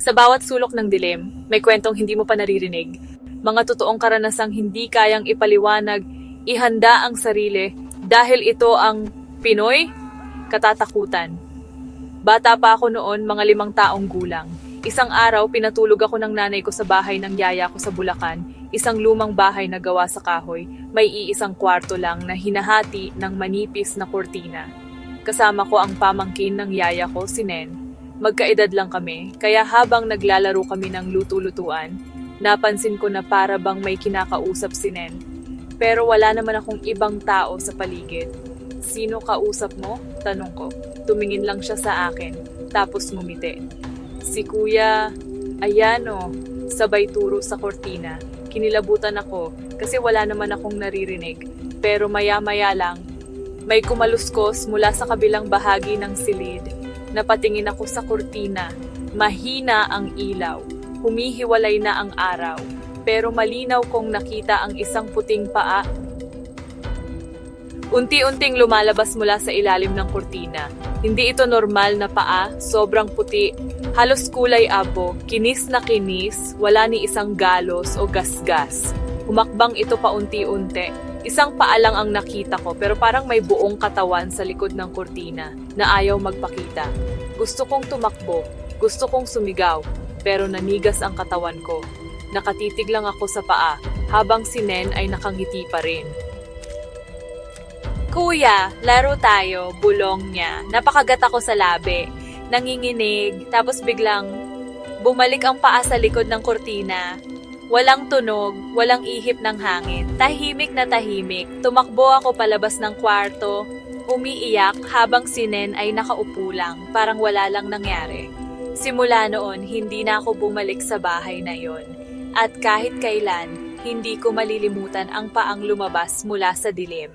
Sa bawat sulok ng dilim, may kwentong hindi mo pa naririnig. Mga totoong karanasang hindi kayang ipaliwanag, ihanda ang sarili dahil ito ang Pinoy katatakutan. Bata pa ako noon, mga limang taong gulang. Isang araw, pinatulog ako ng nanay ko sa bahay ng yaya ko sa Bulacan, isang lumang bahay na gawa sa kahoy, may iisang kwarto lang na hinahati ng manipis na kurtina. Kasama ko ang pamangkin ng yaya ko, si Nen. Magkaedad lang kami, kaya habang naglalaro kami ng lutu-lutuan, napansin ko na para bang may kinakausap si Nen. Pero wala naman akong ibang tao sa paligid. Sino kausap mo? Tanong ko. Tumingin lang siya sa akin, tapos ngumiti. Si kuya, ayan o, sabay turo sa kortina. Kinilabutan ako kasi wala naman akong naririnig. Pero maya-maya lang, may kumaluskos mula sa kabilang bahagi ng silid. Napatingin ako sa kortina. Mahina ang ilaw. Humihiwalay na ang araw. Pero malinaw kong nakita ang isang puting paa Unti-unting lumalabas mula sa ilalim ng kurtina. Hindi ito normal na paa, sobrang puti, halos kulay abo, kinis na kinis, wala ni isang galos o gasgas. Humakbang ito paunti-unti. Isang paa lang ang nakita ko pero parang may buong katawan sa likod ng kurtina na ayaw magpakita. Gusto kong tumakbo, gusto kong sumigaw, pero nanigas ang katawan ko. Nakatitig lang ako sa paa habang si Nen ay nakangiti pa rin. Kuya, laro tayo, bulong niya. Napakagat ako sa labi. Nanginginig, tapos biglang bumalik ang paa sa likod ng kurtina. Walang tunog, walang ihip ng hangin. Tahimik na tahimik. Tumakbo ako palabas ng kwarto. Umiiyak habang si Nen ay nakaupo lang, parang wala lang nangyari. Simula noon, hindi na ako bumalik sa bahay na yon. At kahit kailan, hindi ko malilimutan ang paang lumabas mula sa dilim.